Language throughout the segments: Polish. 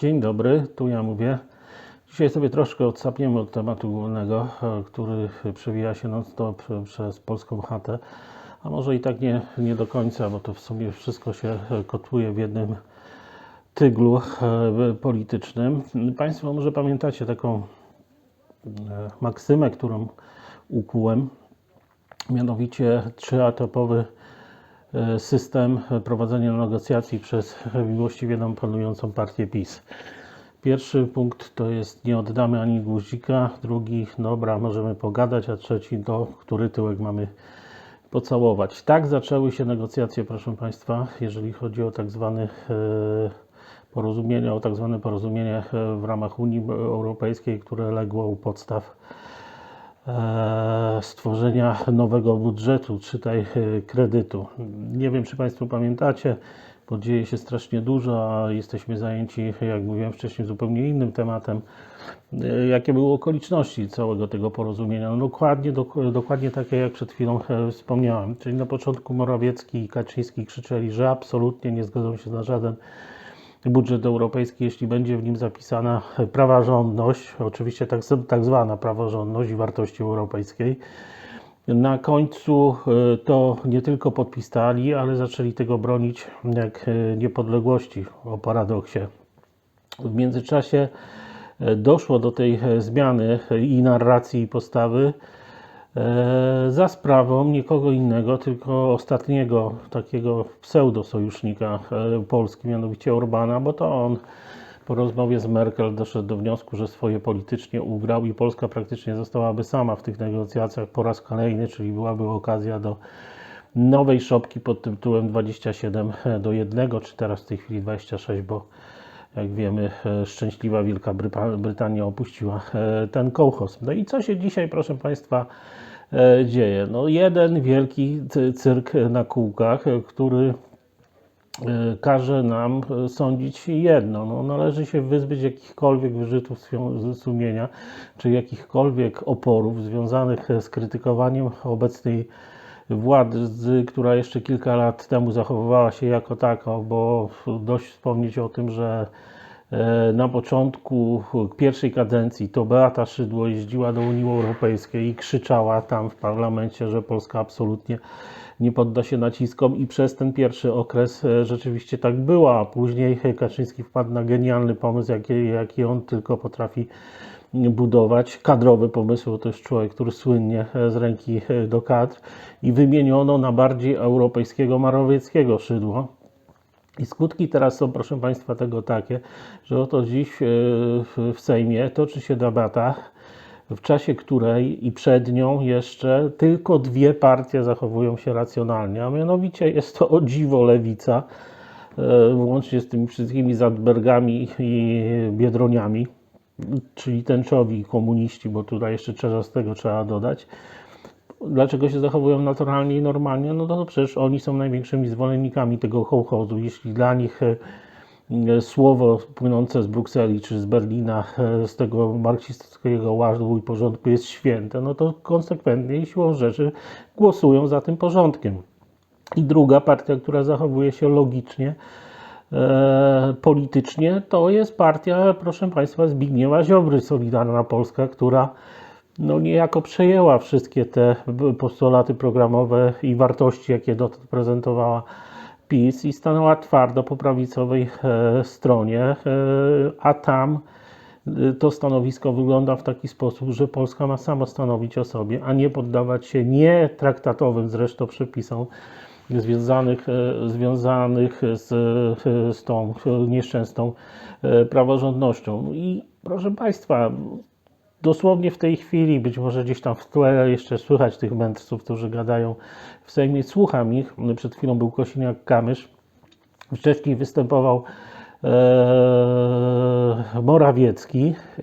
Dzień dobry, tu ja mówię. Dzisiaj sobie troszkę odsapniemy od tematu głównego, e, który przewija się non-stop e, przez polską chatę, a może i tak nie, nie do końca, bo to w sumie wszystko się e, kotuje w jednym tyglu politycznym. Państwo może pamiętacie taką maksymę, którą ukułem, mianowicie trzyetapowy e, system prowadzenia negocjacji przez właściwie nam panującą partię PiS. Pierwszy punkt to jest nie oddamy ani guzika, drugi dobra, możemy pogadać, a trzeci to, który tyłek mamy pocałować. Tak zaczęły się negocjacje, proszę Państwa, jeżeli chodzi o tak zwane porozumienie, o tak zwane porozumienie e, w ramach Unii Europejskiej, które legło u podstaw stworzenia nowego budżetu, czytaj e, kredytu. Nie wiem, czy Państwo pamiętacie, bo dzieje się strasznie dużo, a jesteśmy zajęci, jak mówiłem wcześniej, zupełnie innym tematem. E, Jakie były okoliczności całego tego porozumienia? No dokładnie, dok- dokładnie takie, jak przed chwilą e, wspomniałem. Czyli na początku Morawiecki i Kaczyński krzyczeli, że absolutnie nie zgodzą się na żaden budżet europejski, jeśli będzie w nim zapisana praworządność, oczywiście tak, tak zwana praworządność i wartości europejskiej. Na końcu e, to nie tylko podpisali, ale zaczęli tego bronić jak e, niepodległości, o paradoksie. W międzyczasie e, doszło do tej zmiany i narracji, i postawy za sprawą nikogo innego, tylko ostatniego takiego pseudosojusznika e, Polski, mianowicie Orbana, bo to on po rozmowie z Merkel doszedł do wniosku, że swoje politycznie ugrał i Polska praktycznie zostałaby sama w tych negocjacjach po raz kolejny, czyli byłaby okazja do nowej szopki pod tytułem 27 do 1, czy teraz w tej chwili 26, bo jak wiemy, e, szczęśliwa Wielka Brytania opuściła e, ten kołchoz. No i co się dzisiaj, proszę Państwa, e, dzieje? No jeden wielki cy- cyrk na kółkach, który każe nam sądzić jedno. No, należy się wyzbyć jakichkolwiek wyrzutów sumienia, czy jakichkolwiek oporów związanych z krytykowaniem obecnej władzy, która jeszcze kilka lat temu zachowywała się jako taka, bo dość wspomnieć o tym, że e, na początku pierwszej kadencji to Beata Szydło jeździła do Unii Europejskiej i krzyczała tam w parlamencie, że Polska absolutnie nie podda się naciskom i przez ten pierwszy okres e, rzeczywiście tak było, a później Kaczyński wpadł na genialny pomysł, jaki, jaki on tylko potrafi budować. Kadrowy pomysł, to jest człowiek, który słynnie e, z ręki e, do kadr i wymieniono na bardziej europejskiego Marowieckiego szydło. I skutki teraz są, proszę Państwa, tego takie, że oto dziś e, w Sejmie toczy się debata, w czasie której i przed nią jeszcze tylko dwie partie zachowują się racjonalnie, a mianowicie jest to o dziwo lewica, łącznie z tymi wszystkimi Zadbergami i Biedroniami, czyli tęczowi komuniści, bo tutaj jeszcze Czerzastego trzeba dodać. Dlaczego się zachowują naturalnie i normalnie? No to przecież oni są największymi zwolennikami tego kołchozu. Jeśli dla nich e, e, słowo płynące z Brukseli czy z Berlina, e, z tego marksistowskiego ładu i porządku jest święte, no to konsekwentnie i siłą rzeczy głosują za tym porządkiem. I druga partia, która zachowuje się logicznie, politycznie, to jest partia, proszę Państwa, Zbigniewa Ziobry, Solidarna Polska, która no niejako przejęła wszystkie te postulaty programowe i wartości, jakie dotąd prezentowała PiS i stanęła twardo po prawicowej e, stronie, e, a tam e, to stanowisko wygląda w taki sposób, że Polska ma sama stanowić o sobie, a nie poddawać się nie traktatowym zresztą przepisom związanych, e, związanych z, e, z tą e, nieszczęsną praworządnością. I proszę Państwa, dosłownie w tej chwili, być może gdzieś tam w tle jeszcze słychać tych mędrców, którzy gadają w Sejmie, słucham ich. Przed chwilą był Kosiniak-Kamysz, wcześniej występował e, Morawiecki e,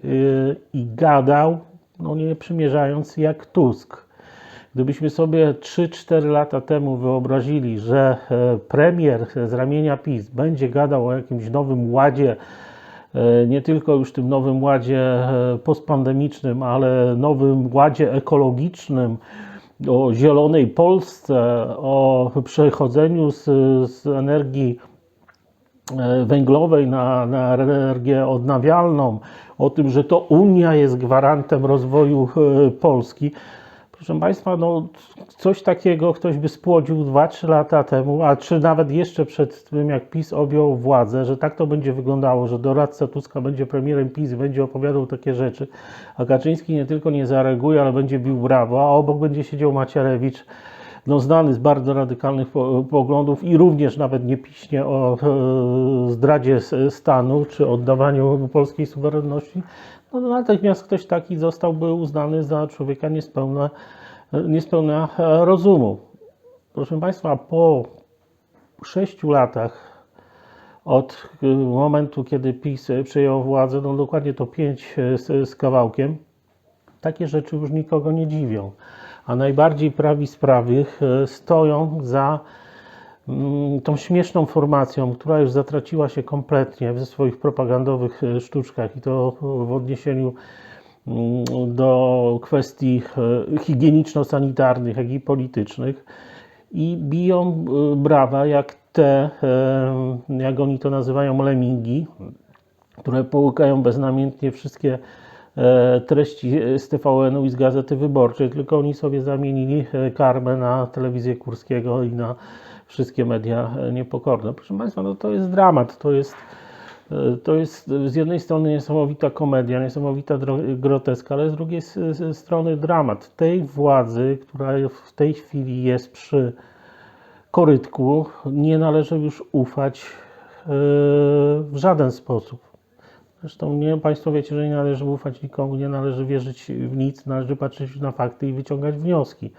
i gadał, no nie przymierzając, jak Tusk. Gdybyśmy sobie 3-4 lata temu wyobrazili, że e, premier z ramienia PiS będzie gadał o jakimś nowym ładzie, e, nie tylko już tym nowym ładzie e, postpandemicznym, ale nowym ładzie ekologicznym, o zielonej Polsce, o przechodzeniu z, z energii węglowej, na, na energię odnawialną, o tym, że to Unia jest gwarantem rozwoju Polski. Proszę Państwa, no, coś takiego ktoś by spłodził 2-3 lata temu, a czy nawet jeszcze przed tym, jak PiS objął władzę, że tak to będzie wyglądało, że doradca Tuska będzie premierem PiS będzie opowiadał takie rzeczy, a Kaczyński nie tylko nie zareaguje, ale będzie bił brawo, a obok będzie siedział Macierewicz, no, znany z bardzo radykalnych po- poglądów i również nawet nie piśnie o e, zdradzie stanu czy oddawaniu polskiej suwerenności, no, natychmiast ktoś taki zostałby uznany za człowieka niespełna, niespełna e, rozumu. Proszę Państwa, po sześciu latach od y, momentu, kiedy PiS przejął władzę, no dokładnie to pięć e, z, z kawałkiem, takie rzeczy już nikogo nie dziwią. A najbardziej prawi sprawy e, stoją za tą śmieszną formacją, która już zatraciła się kompletnie ze swoich propagandowych e, sztuczkach i to w odniesieniu mm, do kwestii e, higieniczno-sanitarnych, jak i politycznych. I biją e, brawa jak te, jak oni to nazywają, lemingi, które połykają beznamiętnie wszystkie treści z TVN-u i z Gazety Wyborczej, tylko oni sobie zamienili e, karmę na telewizję Kurskiego i na wszystkie media e, niepokorne. Proszę Państwa, no to jest dramat, to jest, e, to jest z jednej strony niesamowita komedia, niesamowita groteska, ale z drugiej strony dramat tej władzy, która w tej chwili jest przy korytku, nie należy już ufać e, w żaden sposób. Zresztą nie, Państwo wiecie, że nie należy ufać nikomu, nie należy wierzyć w nic, należy patrzeć na fakty i wyciągać wnioski.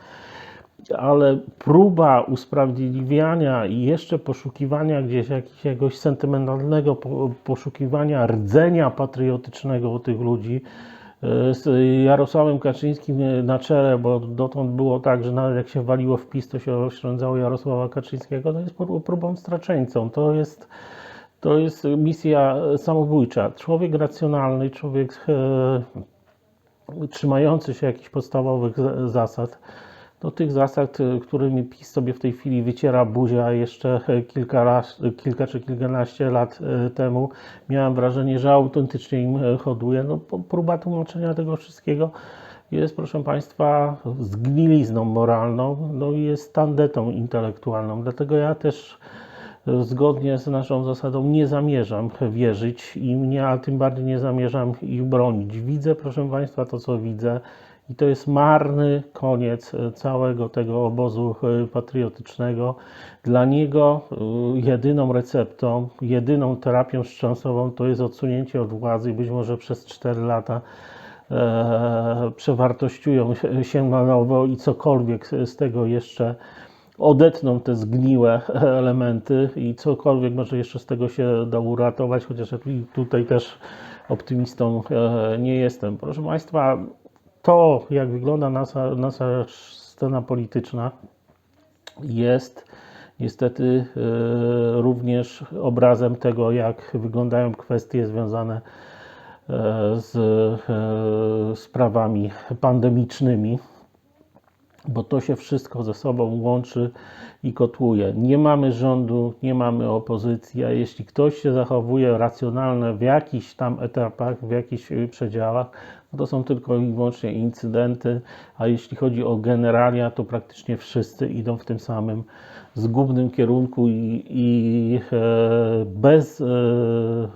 Ale próba usprawiedliwiania i jeszcze poszukiwania gdzieś jakiegoś sentymentalnego po- poszukiwania rdzenia patriotycznego u tych ludzi, e, z Jarosławem Kaczyńskim na czele, bo dotąd było tak, że nawet jak się waliło w PiS, to się oszczędzało Jarosława Kaczyńskiego, to jest pró- próbą straczeńcą. To jest to jest misja samobójcza. Człowiek racjonalny, człowiek e, trzymający się jakichś podstawowych za- zasad, do tych zasad, e, którymi PiS sobie w tej chwili wyciera buzię, a jeszcze kilka, raz, kilka czy kilkanaście lat e, temu miałem wrażenie, że autentycznie im hoduje. No, próba tłumaczenia tego wszystkiego jest, proszę Państwa, zgnilizną moralną, no i jest tandetą intelektualną. Dlatego ja też zgodnie z naszą zasadą nie zamierzam wierzyć im, nie, a tym bardziej nie zamierzam ich bronić. Widzę, proszę Państwa, to co widzę i to jest marny koniec e, całego tego obozu e, patriotycznego. Dla niego e, jedyną receptą, jedyną terapią wstrząsową to jest odsunięcie od władzy i być może przez 4 lata e, przewartościują się na nowo i cokolwiek z tego jeszcze odetną te zgniłe elementy i cokolwiek może jeszcze z tego się da uratować, chociaż tutaj też optymistą e, nie jestem. Proszę Państwa, to jak wygląda nasza, nasza scena polityczna jest niestety e, również obrazem tego, jak wyglądają kwestie związane e, z sprawami pandemicznymi bo to się wszystko ze sobą łączy i kotłuje. Nie mamy rządu, nie mamy opozycji, a jeśli ktoś się zachowuje racjonalnie w jakichś tam etapach, w jakichś y, przedziałach, no to są tylko i wyłącznie incydenty, a jeśli chodzi o generalia, to praktycznie wszyscy idą w tym samym zgubnym kierunku i, i e, bez, e,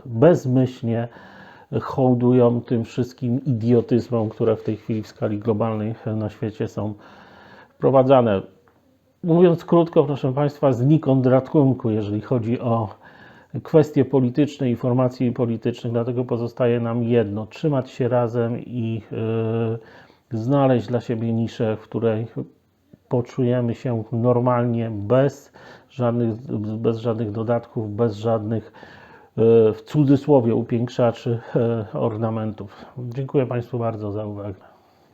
bezmyślnie hołdują tym wszystkim idiotyzmom, które w tej chwili w skali globalnej na świecie są wprowadzane. Mówiąc krótko, proszę Państwa, znikąd ratunku, jeżeli chodzi o kwestie polityczne, informacji politycznych, dlatego pozostaje nam jedno: trzymać się razem i yy, znaleźć dla siebie niszę, w której poczujemy się normalnie, bez żadnych, bez żadnych dodatków, bez żadnych yy, w cudzysłowie upiększaczy yy, ornamentów. Dziękuję Państwu bardzo za uwagę.